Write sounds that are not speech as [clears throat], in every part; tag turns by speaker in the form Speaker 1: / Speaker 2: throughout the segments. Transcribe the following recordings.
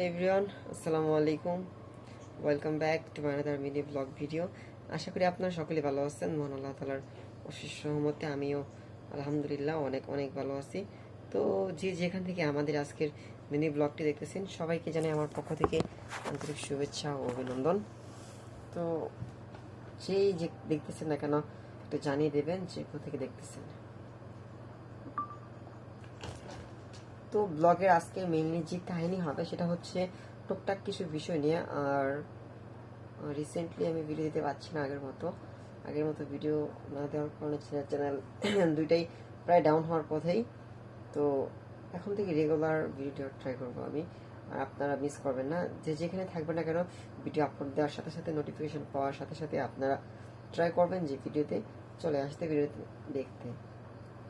Speaker 1: Everyone, আসসালামু আলাইকুম welcome back to মানাদার মিনি ব্লগ ভিডিও আশা করি আপনারা সকলে ভালো আছেন। মহান আল্লাহ তালার অশেষ সহমতে আমিও আলহামদুলিল্লাহ অনেক অনেক ভালো আছি। তো যে যেখান থেকে আমাদের আজকের মিনি ব্লগটি দেখতেছেন সবাইকে জানাই আমার পক্ষ থেকে আন্তরিক শুভেচ্ছা ও অভিনন্দন। তো যেই যে দেখতেছেন না কেন একটু জানিয়ে দেবেন যে কোথা থেকে দেখতেছেন। তো ব্লগের আজকে মেইনলি যে কাহিনী হবে সেটা হচ্ছে টুকটাক কিছু বিষয় নিয়ে, আর রিসেন্টলি আমি ভিডিও দিতে পারছি না আগের মতো। আগের মতো ভিডিও না দেওয়ার কারণে চ্যানেল [coughs] দুইটাই প্রায় ডাউন হওয়ার পথেই। তো এখন থেকে রেগুলার ভিডিও ট্রাই করব আমি, আর আপনারা মিস করবেন না। যে যেখানে থাকবেন না কেন ভিডিও আপলোড দেওয়ার সাথে সাথে নোটিফিকেশন পাওয়ার সাথে সাথে আপনারা ট্রাই করবেন যে ভিডিওতে চলে আসতে ভিডিও দেখতে।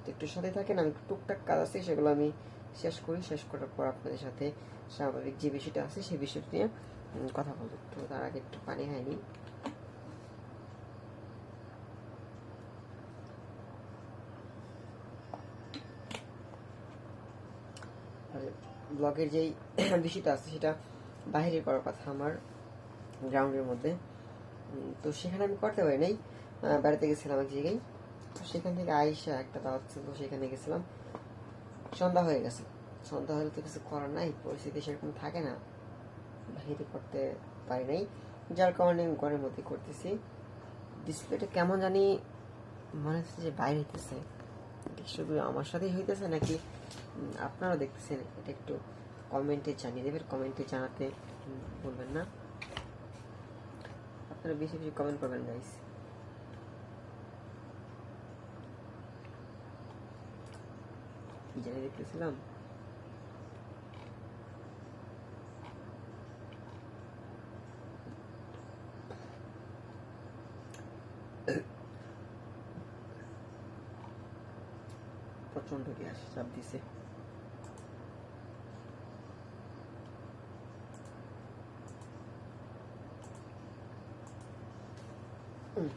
Speaker 1: তো একটু সাথে থাকেন, আমি টুকটাক কাজ আছে, সেগুলো আমি শেষ করি, শেষ করার পর আপনাদের সাথে স্বাভাবিক যে বিষয়টা আছে সেই বিষয়টা নিয়ে কথা বলব। তো তার আগে একটু পানি হয়নি ব্লগের যেই [clears throat] বিষয়টা আছে সেটা বাইরে করার কথা আমার গ্রাউন্ডের মধ্যে। তো সেখানে আমি করতে পারি নাই। বেড়াতে গেছিলাম এক জায়গায়। তো সেখান থেকে আইসা একটা দাওয়াত ছিল সেখানে গেছিলাম। সন্ধ্যা হয়ে গেছে। সন্ধ্যা হলে তো কিছু করার নাই পরিস্থিতি সেরকম থাকে না। বাহিরে করতে পারি নাই। যার কারণে ঘরের মধ্যে করতেছি। ডিসপ্লেটা কেমন জানি মনে হচ্ছে যে বাইরে হইতেছে। শুধু আমার সাথেই হইতেছে নাকি? উম, আপনারাও দেখতেছেন। এটা একটু কমেন্টে জানিয়ে দেবেন। কমেন্টে জানাতে বলবেন না। আপনারা বেশি বেশি কমেন্ট করবেন গাইস কি জানি দেখতেছিলাম প্রচন্ড গ্যাস চাপ দিছে উম।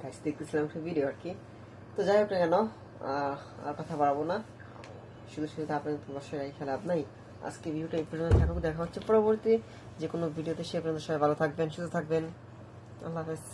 Speaker 1: গাইস দেখতেছিলাম একটা ভিডিও আর কি? তো যাই হোক না কেন আর কথা বাড়াবো না। শুধু শুধু আপনাদের রেখে লাভ নাই। আজকে ভিডিওটা এই পর্যন্ত থাকুক, দেখা হচ্ছে পরবর্তী যে কোনো ভিডিওতে। সে আপনাদের সবাই ভালো থাকবেন, সুস্থ থাকবেন। আল্লাহ হাফেজ।